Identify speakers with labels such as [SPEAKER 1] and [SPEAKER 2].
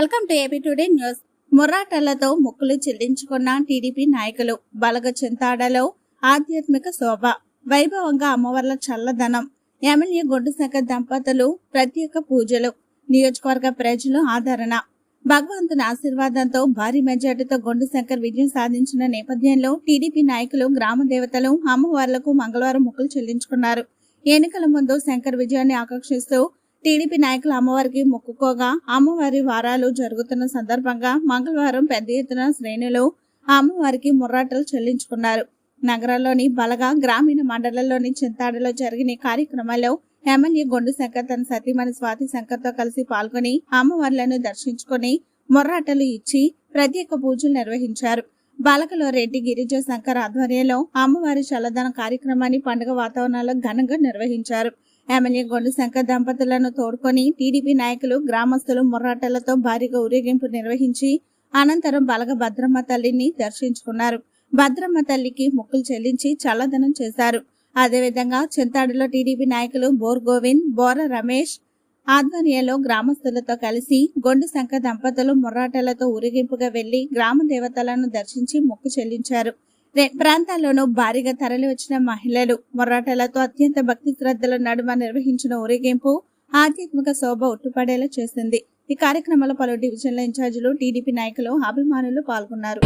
[SPEAKER 1] Welcome to AP today news. ముర్రాటలతో ముక్కులు చెల్లించుకున్న TDP నాయకులు బలగ చింతాడలో ఆధ్యాత్మిక శోభ వైభవంగా అమ్మవార్ల చల్లదనం ఎమ్మెల్యే గొడ్డుశంకర్ దంపతులు ప్రత్యేక పూజలు నియోజకవర్గ ప్రజలు ఆదరణ. భగవంతుని ఆశీర్వాదంతో భారీ మెజార్టీతో గుండు శంకర్ విజయం సాధించిన నేపథ్యంలో టీడీపీ నాయకులు గ్రామ దేవతలు అమ్మవార్లకు మంగళవారం ముక్కులు చెల్లించుకున్నారు. ఎన్నికల ముందు శంకర్ విజయాన్ని ఆకర్షిస్తూ టీడీపీ నాయకులు అమ్మవారికి మొక్కుకోగా అమ్మవారి వారాలు జరుగుతున్న సందర్భంగా మంగళవారం పెద్ద ఎత్తున శ్రేణులు అమ్మవారికి ముర్రాటలు చెల్లించుకున్నారు. నగరంలోని బలగా గ్రామీణ మండలంలోని చింతాడలో జరిగిన ఈ కార్యక్రమంలో ఎమ్మెల్యే గొండు శంకర్ తన సతీమణి స్వాతి శంకర్తో కలిసి పాల్గొని అమ్మవార్లను దర్శించుకుని మొర్రాటలు ఇచ్చి ప్రత్యేక పూజలు నిర్వహించారు. బాలకలో రెడ్డి గిరిజ శంకర్ ఆధ్వర్యంలో అమ్మవారి చల్లదన కార్యక్రమాన్ని పండుగ వాతావరణంలో ఘనంగా నిర్వహించారు. ఎమ్మెల్యే గొండుశంకర్ దంపతులను తోడుకొని టీడీపీ నాయకులు గ్రామస్తులు మొర్రాటలతో భారీగా ఊరేగింపు నిర్వహించి అనంతరం బలగ భద్రమ్మ తల్లిని దర్శించుకున్నారు. భద్రమ్మ తల్లికి మొక్కులు చెల్లించి చల్లదనం చేశారు. అదేవిధంగా చింతాడులో టీడీపీ నాయకులు బోర్ గోవింద్ బోర రమేష్ ఆధ్వర్యంలో గ్రామస్తులతో కలిసి గొండు శంఖ దంపతులు మొర్రాటలతో ఊరేగింపుగా వెళ్ళి గ్రామ దేవతలను దర్శించి మొక్కు చెల్లించారు. ప్రాంతాల్లోనూ భారీగా తరలి వచ్చిన మహిళలు మొర్రాటలతో అత్యంత భక్తి శ్రద్ధల నడుమ నిర్వహించిన ఊరేగింపు ఆధ్యాత్మిక శోభ ఉట్టుపడేలా చేసింది. ఈ కార్యక్రమంలో పలు డివిజన్ల ఇన్ఛార్జీలు టీడీపీ నాయకులు అభిమానులు పాల్గొన్నారు.